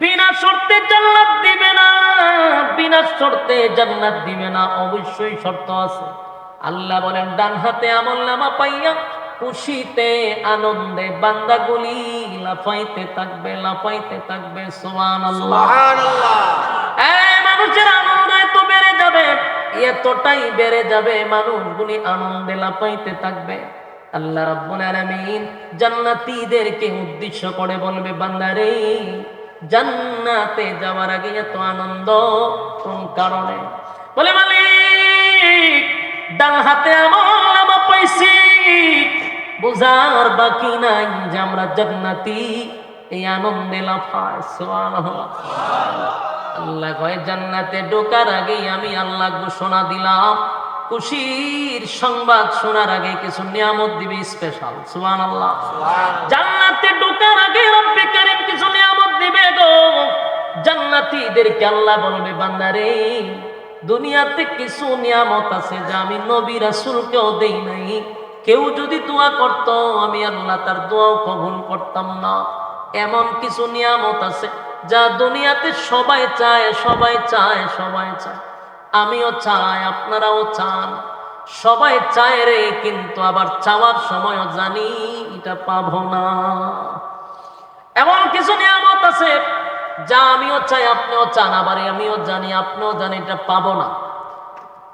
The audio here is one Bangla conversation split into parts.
বিনা শর্তে জান্নাত দিবে না বিনা শর্তে জান্নাত দিবে না অবশ্যই শর্ত আছে। আল্লাহ বলেন ডান হাতে আমল নামা পাইয়া খুশিতে আনন্দে বান্দাগুলি লাফাইতে থাকবে লাফাইতে থাকবে মানুষের আনন্দ এত বেড়ে যাবে এতটাই বেড়ে যাবে মানুষগুলি আনন্দে লাফাইতে থাকবে। আল্লাহ রাব্বুল আলামিন জান্নাতীদেরকে উদ্দেশ্য করে বলবে বান্দারে জান্নাতে যাওয়ার আগে এত আনন্দ কোন কারণে? বলে মালিক ডান হাতে আমল আমা পাইছি বোঝার বাকি নাই যে আমরা জান্নাতি। এই আনন্দে লাফায় সুবহানাল্লাহ। আল্লাহ কয় জান্নাতে ঢোকার আগেই আমি আল্লাহ ঘোষণা দিলাম খুশির সংবাদ শোনার আগে কিছু নিয়ামত দিবে স্পেশাল সুবহান আল্লাহ জান্নাতে ঢোকার আগে রব্বে দিবে গো, জান্নাতীদেরকে আল্লাহ বলবে, বান্দারে, দুনিয়াতে কিছু নিয়ামত আছে যা আমি নবী রাসূলকেও দেই নাই। কেউ যদি দোয়া করত, আমি আল্লাহ তার দোয়াও কবুল করতাম না। এমন কিছু নিয়ামত আছে যা দুনিয়াতে সবাই চায় সবাই চায় সবাই চায়। আমিও চাই, আপনারাও চান। সবাই চায় রে, কিন্তু আবার চাওয়ার সময়ও জানি, এটা পাবো না। এমন কিছু নিয়ামত আছে যা আমিও চাই, আপনিও চান। আবার আমিও জানি, আপনিও জানি এটা পাবো না।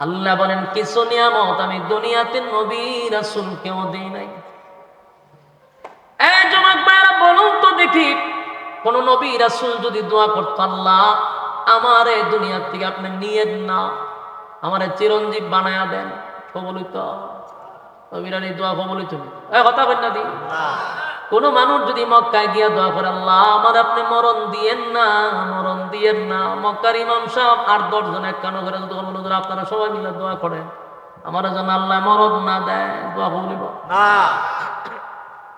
আল্লাহ বলেন, কিছু নিয়ামত আমি দুনিয়াতে নবী রাসূলকেও দেই নাই। এই জমাক ভাইরা বলুন তো দেখি, কোন নবী রাসূল যদি দোয়া করত, আল্লাহ, আমার এই দুনিয়ার থেকে আপনি নিয়েন না, আমার চিরঞ্জীব বানায়া দেন কবলিত নবীরানি দোয়া কবলিত কথা কই না দি। কোন মানুষ যদি মক্কায় গিয়া দোয়া করে আল্লাহ আমার আপনি মরণ দিয়েন না মরণ দিয়েন না। মক্কার ইমাম সাহেব আর দশজন এক কানো করে যদি আপনারা সবাই মিলে দোয়া করেন। আমার যেন আল্লাহ মরণ না দেয় দোয়া কবলিব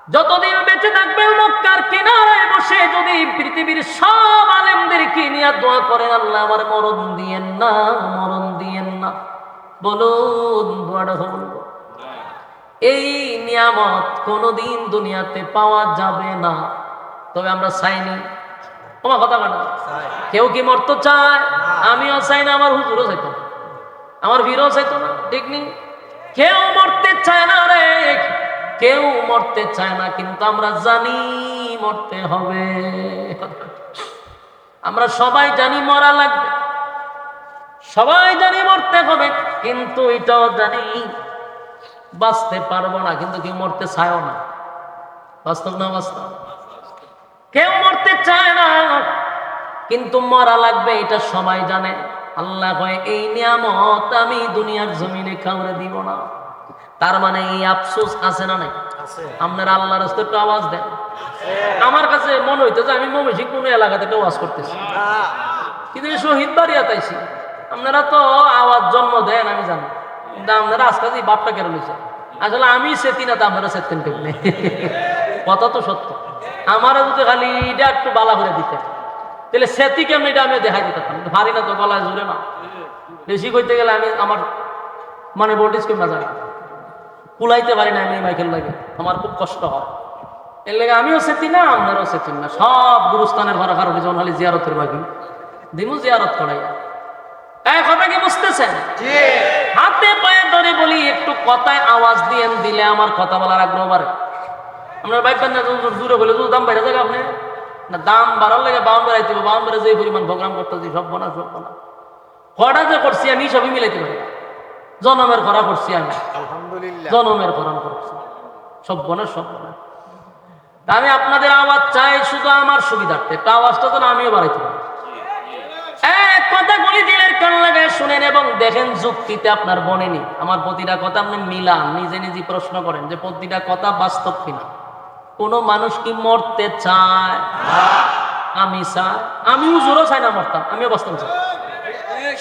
যতদিন বেঁচে থাকবে মক্কার কিনারায় বসে যদি পৃথিবীর সব আলেমদেরকে নিয়ে দোয়া করেন আল্লাহ আমার মরণ দিয়েন না মরণ দিয়েন না। বলুন দোয়াটা বলব এই নিয়ামত কোনোদিন দুনিয়াতে পাওয়া যাবে না। তবে আমরা চাইনি তোমার কথা কাটা কেউ কি মরতে চায়? আমিও চাই না আমার হুজুরও চাইতো না। আমার বীরও চাইতো না ঠিক নেই কেউ মরতে চায় না রে কেউ মরতে চায় না কিন্তু আমরা জানি মরতে হবে। আমরা সবাই জানি মরা লাগবে। সবাই জানি মরতে হবে কিন্তু এটাও জানি বাঁচতে পারব না কিন্তু কেউ মরতে চায়ও না। বাস্তব না বাস্তব? কেউ মরতে চায় না কিন্তু মরা লাগবে এটা সবাই জানে। আল্লাহ কয় এই নিয়ামত আমি দুনিয়ার জমিনে কাউরে দিব না। তার মানে এই আফসোস আছে না নাই? আপনার আল্লাহ রাস্তা একটু আওয়াজ দেন। আমার কাছে মনে হইতেছে আমি মমিষিক কোনো এলাকা থেকে আওয়াজ করতেছি। কিন্তু শহীদ বাড়িয়া তাইছি আপনারা তো আওয়াজ জন্ম দেন আমি জানি। কিন্তু আপনারা আজকে যে বাপটা কেন নিছে আসলে আমি সেতি না তো আপনারা সেতেন কেমনে? কথা তো সত্য। আমারও যদি খালি এটা একটু বালা করে দিতে। তাহলে সেতি কেমন এটা আমি দেখাই দিতাম ভারী না তো গলায় জুড়ে না। বেশি করতে গেলে আমি আমার মানে ভোল্টেজ কেমন যায় কুলাইতে পারি না আমি মাইকেল লাগে। আমার খুব কষ্ট হয়। এর লেগে আমিও সেতি না আপনারও সেতিন না। সব গুরুস্থানের ঘরে ঘরে যখন খালি জিয়ারতের বাকি। দিমু জিয়ারত করাই এই কথা কি বুঝতেছেন? হাতে পায়ে ধরে বলি একটু কথায় আওয়াজ দিয়ে দিলে আমার কথা বলার আগ্রহ বাড়ে। আপনার বাইক না দূরে বলে যদি দাম বাইরে যাবে আপনি? না দাম বাড়ার লেগে বাউন বেড়াইতে হবে বাউন বেড়ে যে পরিমাণ প্রোগ্রাম করতেছি সব বনা সব বনা কটা যে করছি আমি সবই মিলাইতে পারি। জনমের করা করছি আমি। জনমের করান করছি। সব বনা সব বনা আমি আপনাদের আওয়াজ চাই শুধু আমার সুবিধার্থে। একটা আওয়াজটা তো না আমিও বাড়াইতে পারি। কথাগুলি দিলের কান লাগায় শুনেন এবং দেখেন যুক্তিতে আপনার আমার প্রতিটা কথা আপনি মিলান, নিজে নিজে প্রশ্ন করেন যে প্রতিটা কথা বাস্তব কিনা। কোনো মানুষ কি মরতে চায়? আমি চাই। আমিও জোরও চাই না মরতাম, আমিও চাই।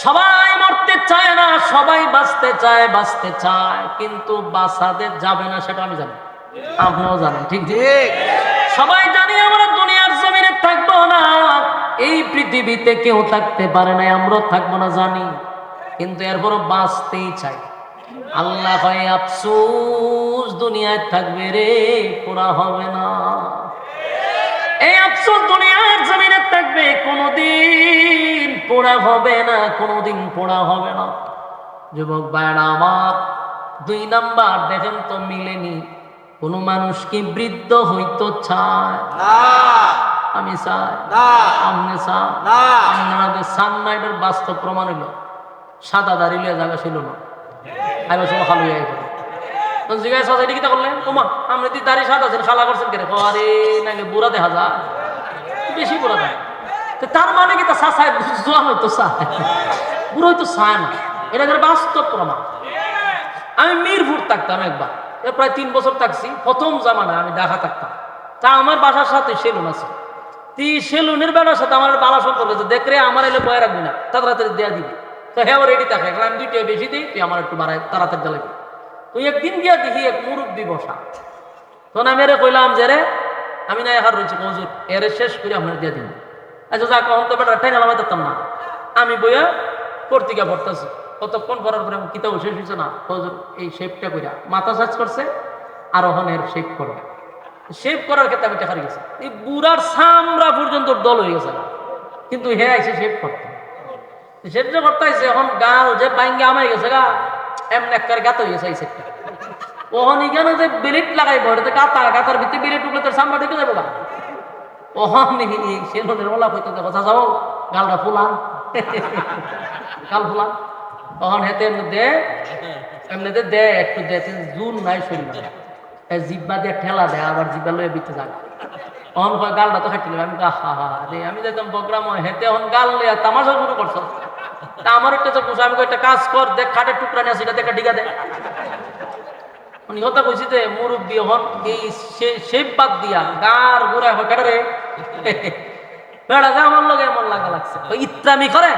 সবাই মরতে চায় না, সবাই বাঁচতে চায় বাঁচতে চায়, কিন্তু বাঁচাতে যাবে না, সেটা আমি জানি। আপনিও জানেন ঠিক ঠিক? সবাই জানি আমরা এই পৃথিবীতে কেউ থাকতে পারে না আমরাও থাকব না, জানি। কিন্তু এরপরও বাঁচতেই চাই। আল্লাহ হয় আফসুস, দুনিয়ায় থাকবে রে পুরা হবে না। এই আফসোস দুনিয়ার জমিনে থাকবে, কোনোদিন পোড়া হবে না, কোনোদিন পোড়া হবে না। যুবক ভাইরা আমার, দুই নাম্বার, দেখেন তো মিলেনি। কোনো মানুষ কি বৃদ্ধ হইতো চায়? না। আমি চাই। না। আমনে চান না। আপনাদের সানলাইটের বাস্তব প্রমাণ হইল। সাদা দাড়ি লিয়ে জায়গা ছিল না। আইবার সময় খালি হয়ে গেল। জিজ্ঞাসা সাথে এটা কিতা করলেন ওমা আপনি তুই দাড়ি সাদা আছেন খালা করছেন কেন আরে নাকি বুড়া দেখা যায়। বেশি বুড়া দেয় তো তার মানে কি তা চায় জোয়ান হয়তো চায়? বুড়ো হয়তো চায় না। এটা বাস্তব প্রমাণ। আমি মিরপুর থাকতাম একবার। প্রায় তিন বছর থাকছি। প্রথম জামানায় আমি ঢাকা থাকতাম। তা আমার বাসার সাথে সেলুন আছে তুই সেলুনের বেলার সাথে আমার বালা সম্পর্ক আছে দেখ রে আমার এলে বয়ে রাখবি না তাড়াতাড়ি দেয়া দিবি তো হ্যাঁ রেডি থাকে এখন আমি দুইটা বেশি দিই তুই আমার একটু বাড়ায় তাড়াতাড়ি জ্বালাবি তুই একদিন গিয়া দেখি এক মুরব্বী বসা তখন আমি এরে কইলাম যে রে আমি না এখানে রয়েছি মজুর এরে শেষ করে আপনার দিয়ে দিন আচ্ছা যাক অন্ত বেটা টেন আলামা দিতাম না আমি বইয়া পত্রিকা পড়তেছি কতক্ষণ পড়ার পরে কিতাব শেষ হয়েছে না হজুর এই শেপটা কইরা মাথা সাজ করছে আর ওখানের শেপ করবে শেপ করার ক্ষেত্রে আমি টাকা গেছি এই বুড়ার সামরা পর্যন্ত দল হয়ে গেছে। কিন্তু হে আইসে শেভ করতে। শেপ যে করতে আইসে, এখন গাল যে বাইঙ্গে আমাই গেছে গা, এমন একবার গাত হয়ে গেছে এই সেটটা ওহন এখানে যে বিলিট লাগাইব এটা গাতা গাতার ভিতরে বিলিট উঠলে তোর সামনে ঢুকে যাব গা। ওহন সে নদীর ওলা কইতে দেখো চাচাও গালটা ফুলান। গাল ফুলান। তখন হেতে এমনি এমনিতে দে একটু দে জুন নাই শরীর। জিব্বা দিয়ে ঠেলা দেয় আবার জিব্বা লয়ে বিতে যায়। অন কয় গালটা তো খাইছিল আমি হা হা রে আমি যেতাম প্রোগ্রাম হেতে অন গাল লিয়া তামাশা শুরু করছ। তা আমার একটা কুসা আমি কই, একটা কাজ কর দেখ খাটের টুকরা নিয়ে সেটা দেখা ডিগা দে। উনি কথা কইছি যে মুরব্বী হন এই শেপ বাদ দিয়া গার গোড়া হয় কেটে রে বেড়া যে আমার লগে এমন লাগা লাগছে। ইত্রামি করেন?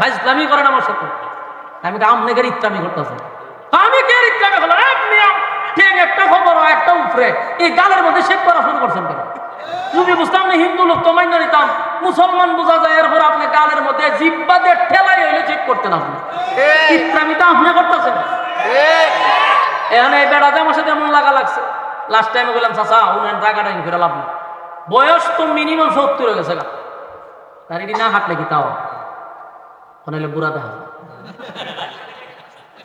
ভাই ইসলামি করেন আমার সাথে। আমি তো আমনে গের ইত্রামি করতেছে আমি কে ইত্রামি করলাম? আপনি ঠিক একটা খবর একটা উপরে। এই গালের মধ্যে শেপ করা শুরু করছেন কেন? তুমি বুঝতাম না হিন্দু লোক তো মান্য নিতাম। মুসলমান বোঝা যায় এরপর আপনি গালের মধ্যে জিব্বা দিয়ে ঠেলাই হইলে চেক করতেন আপনি। ইত্রামি তো আপনি করতেছেন? এখানে এই বেড়াতে আমার সাথে এমন লাগা লাগছে। লাস্ট টাইমে বললাম চাচা উনার টাকাটা ফিরে লাভ নেই। বয়স তো মিনিমাম সত্তর হয়ে গেছে গা। এটি না হাঁটলে কি তাও? ওনাইলে বুড়া দেখা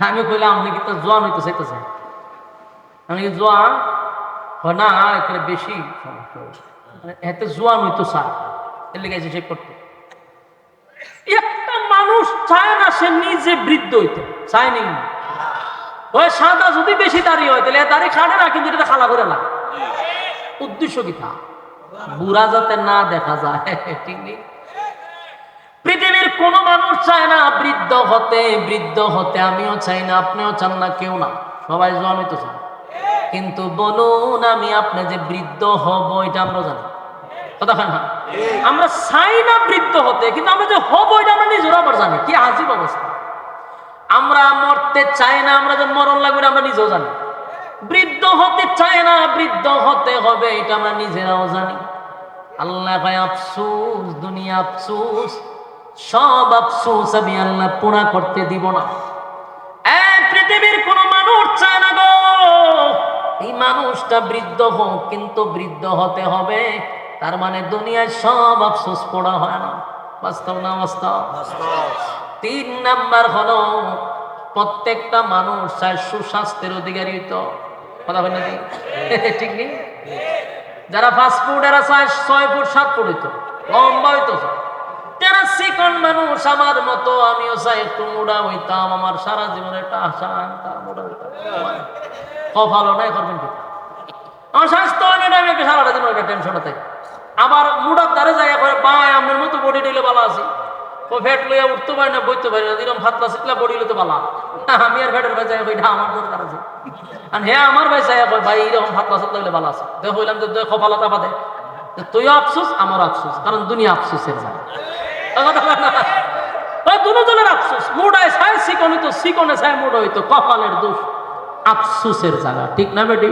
আমি কইলাম আপনি কি তো জোয়ান হইতে চাইতেছে আমি হয় না, এখানে বেশি। মানে এতে জোয়ান হইতো স্যার এর লেগে চেক করতে। একটা মানুষ চায় না সে নিজে বৃদ্ধ হইতে। চায়নি ওই সাদা যদি বেশি দাঁড়িয়ে হয়, তাহলে দাড়ি খাটে না, কিন্তু এটা খালা করে না উদ্দেশ্য কি তা? বুড়া যাতে না দেখা যায়, ঠিক নেই। পৃথিবীর কোন মানুষ চায় না, বৃদ্ধ হতে বৃদ্ধ হতে। আমিও চাই না, আপনিও চান না, কেউ না। সবাই জন্মই তো চান কিন্তু বলুন আমি আপনি যে বৃদ্ধ হব, এটা আমরা জানি। কথা আমরা চাই না বৃদ্ধ হতে, কিন্তু আমরা যে হব, এটা আমরা নিজেরা আবার জানি। কি আজীব অবস্থা। আমরা মরতে চাই না, আমরা যে মরণ লাগবে আমরা নিজেও জানি। বৃদ্ধ হতে চাই না, বৃদ্ধ হতে হবে, এটা আমরা নিজেরাও জানি। আল্লাহ ভাই আফসুস, দুনিয়া আফসুস, সব আফসুস আমি আল্লাহ পুরা করতে দিব না। এই পৃথিবীর কোন মানুষ চায় না গো। এই মানুষটা বৃদ্ধ হোক, কিন্তু বৃদ্ধ হতে হবে। তার মানে দুনিয়ায় সব আফসোস পড়া হয় না। বাস্তব না বাস্তব? তিন নাম্বার হলো, প্রত্যেকটা মানুষ চায় সুস্বাস্থ্যের অধিকারী তো কথা বলেন নাকি? ঠিক নেই? যারা ফাস্ট ফুড এরা চায় ছয় ফুট, সাত ফুট হইতো, লম্বা হইতো। যারা মানুষ, আমার মতো, আমিও চাই একটু মোড়া হইতাম, আমার সারা জীবনে একটা আশা মোড়া হইতাম। নাই আবার মুড়ার দ্বারে যাই বাই আমার মতো বডি নিলে ভালো আছি। ও ফ্যাট লইয়া উঠতে না, বইতে না দিলাম সিটলা বডি লইতে আমি আর ফ্যাটের ভাই যাই ওইটা আমার দরকার আছে। আর হ্যাঁ আমার ভাই চাই কয়, ভাই এরকম ভাতলা সিটলা হইলে ভালো আছে। দেখো, হইলাম তো দেখ আফসোস আমার আফসোস, কারণ দুনিয়া আফসোসের যায় দুজনের আফসোস। মুডায় ছায় সিকনে তো ছায় মুড হইতো কপালের দোষ। আফসোসের জায়গা ঠিক না বেটি?